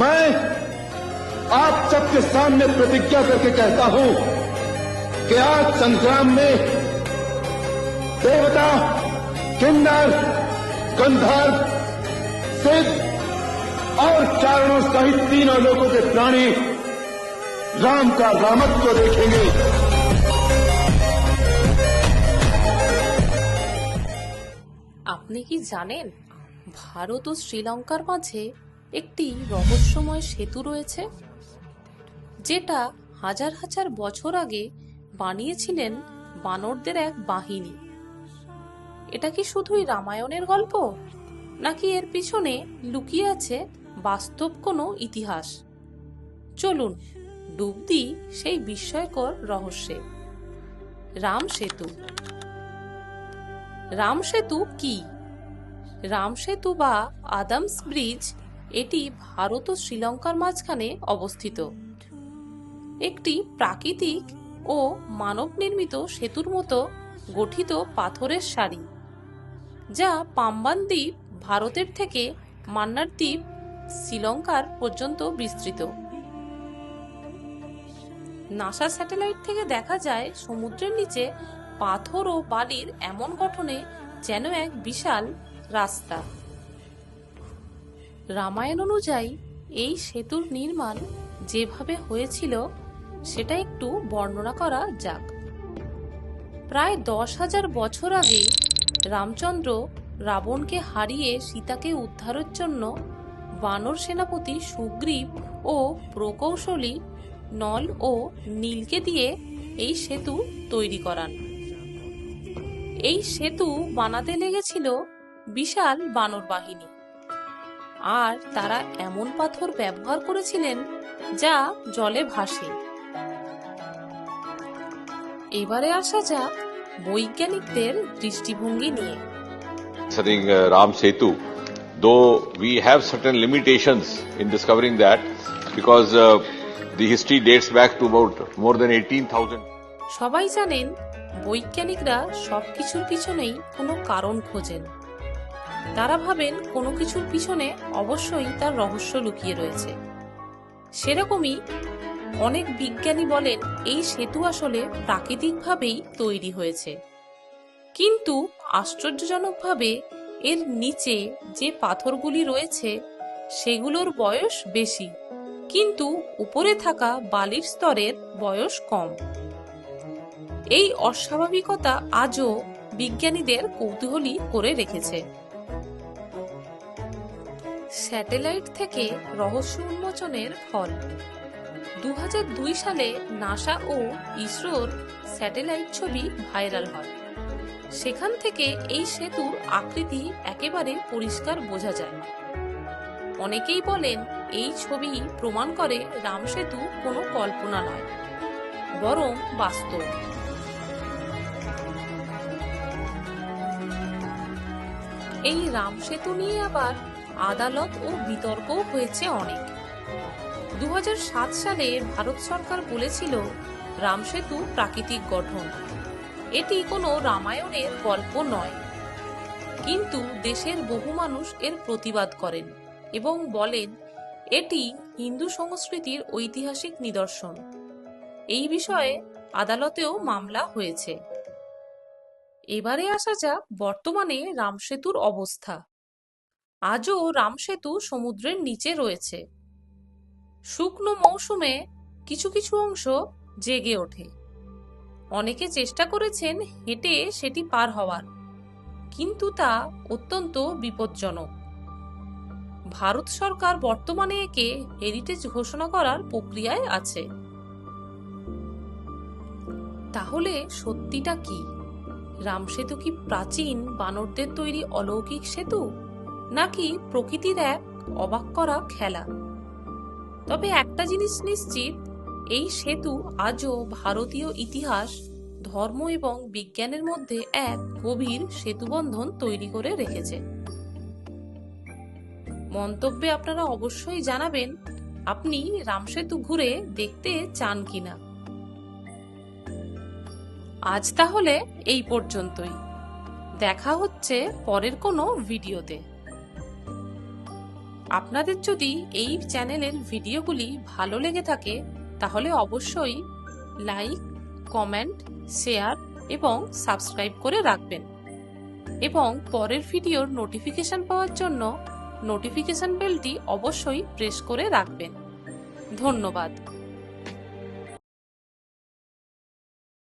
मैं आप सबके सामने प्रतिज्ञा करके कहता हूं कि आज संग्राम में देवता किन्नर गंधर्व सिद्ध और चारणों सहित तीनों लोगों के प्राणी राम का रामत्व देखेंगे আপনি কি জানেন ভারত ও শ্রীলঙ্কার মাঝে একটি রহস্যময় সেতু রয়েছে, যেটা হাজার হাজার বছর আগে বানিয়েছিলেন বানরদের এক বাহিনী। এটা কি শুধুই রামায়ণের গল্প, নাকি এর পিছনে লুকিয়ে আছে বাস্তব কোনো ইতিহাস? চলুন, ডুব দিই সেই বিস্ময়কর রহস্যে। রাম সেতু। রাম সেতু কি? রাম সেতু বা আদামস ব্রিজ এটি ভারত ও শ্রীলঙ্কার মাঝখানে অবস্থিত। একটি প্রাকৃতিক ও মানব নির্মিত সেতুর মতো গঠিত পাথরের সারি, যা পাম্বান দ্বীপ ভারতের থেকে মান্নার দ্বীপ শ্রীলঙ্কার পর্যন্ত বিস্তৃত। নাসা স্যাটেলাইট থেকে দেখা যায়, সমুদ্রের নিচে পাথর ও বালির এমন গঠনে যেন এক বিশাল রাস্তা। রামায়ণ অনুযায়ী এই সেতুর নির্মাণ যেভাবে হয়েছিল, সেটা একটু বর্ণনা করা যাক। প্রায় দশ হাজার বছর আগে রামচন্দ্র রাবণকে হারিয়ে সীতাকে উদ্ধারের জন্য বানর সেনাপতি সুগ্রীব ও প্রকৌশলী নল ও নীলকে দিয়ে এই সেতু তৈরি করান। এই সেতু বানাতে লেগেছিল বিশাল বানর বাহিনী। আর তারা এমন পাথর ব্যবহার করেছিলেন যা জলে ভাসে এবারে আসা যাক বৈজ্ঞানিকদের দৃষ্টিভঙ্গি নিয়ে Considering uh, Ram Setu, though we have certain limitations in discovering that because uh, the history dates back to about more than 18,000. সবাই জানেন বৈজ্ঞানিকরা সবকিছুর পিছনেই কোনো কারণ খোঁজেন তারা ভাবেন কোনো কিছুর পিছনে অবশ্যই তার রহস্য লুকিয়ে রয়েছে। সেরকমই অনেক বিজ্ঞানী বলেন এই সেতু আসলে প্রাকৃতিকভাবেই তৈরি হয়েছে। কিন্তু আশ্চর্যজনকভাবে এর নিচে যে পাথরগুলি রয়েছে, সেগুলোর বয়স বেশি, কিন্তু উপরে থাকা বালির স্তরের বয়স কম। এই অস্বাভাবিকতা আজও বিজ্ঞানীদের কৌতূহলী করে রেখেছে। স্যাটেলাইট থেকে রহস্য উন্মোচনের ফল। দু হাজার দুই সালে নাসা ও ইসরোর স্যাটেলাইট ছবি ভাইরাল হয়। সেখান থেকে এই সেতুর আকৃতি একেবারে পরিষ্কার বোঝা যায়। অনেকেই বলেন, এই ছবি প্রমাণ করে রাম সেতু কোনো কল্পনা নয়, বরং বাস্তব। এই রাম সেতু নিয়ে আবার আদালত ও বিতর্কও হয়েছে অনেক। দু হাজার সাত সালে ভারত সরকার বলেছিল, রাম সেতু প্রাকৃতিক গঠন। এটি কোনো রামায়ণের গল্প নয়। কিন্তু দেশের বহু মানুষ এর প্রতিবাদ করেন এবং বলেন, এটি হিন্দু সংস্কৃতির ঐতিহাসিক নিদর্শন। এই বিষয়ে আদালতেও মামলা হয়েছে। এবারে আসা যাক বর্তমানে রামসেতুর অবস্থা। আজও রামসেতু সমুদ্রের নিচে রয়েছে। শুকনো মৌসুমে কিছু কিছু অংশ জেগে ওঠে। অনেকে চেষ্টা করেছেন হেঁটে সেটি পার হওয়ার, কিন্তু তা অত্যন্ত বিপজ্জনক। ভারত সরকার বর্তমানে একে হেরিটেজ ঘোষণা করার প্রক্রিয়ায় আছে। তাহলে সত্যিটা কি? রাম সেতু কি প্রাচীন বানরদের তৈরি অলৌকিক সেতু? নাকি প্রকৃতির এক অবাক করা খেলা? তবে একটা জিনিস নিশ্চিত, এই সেতু আজও ভারতীয় ইতিহাস, ধর্ম এবং বিজ্ঞানের মধ্যে এক গভীর সেতুবন্ধন তৈরি করে রেখেছে। মন্তব্যে আপনারা অবশ্যই জানাবেন, আপনি রামসেতু ঘুরে দেখতে চান কিনা। আজ তাহলে এই পর্যন্তই। দেখা হচ্ছে পরের কোনো ভিডিওতে। আপনাদের যদি এই চ্যানেলের ভিডিওগুলি ভালো লেগে থাকে, তাহলে অবশ্যই লাইক, কমেন্ট, শেয়ার এবং সাবস্ক্রাইব করে রাখবেন। এবং পরের ভিডিওর নোটিফিকেশন পাওয়ার জন্য নোটিফিকেশন বেলটি অবশ্যই প্রেস করে রাখবেন। ধন্যবাদ।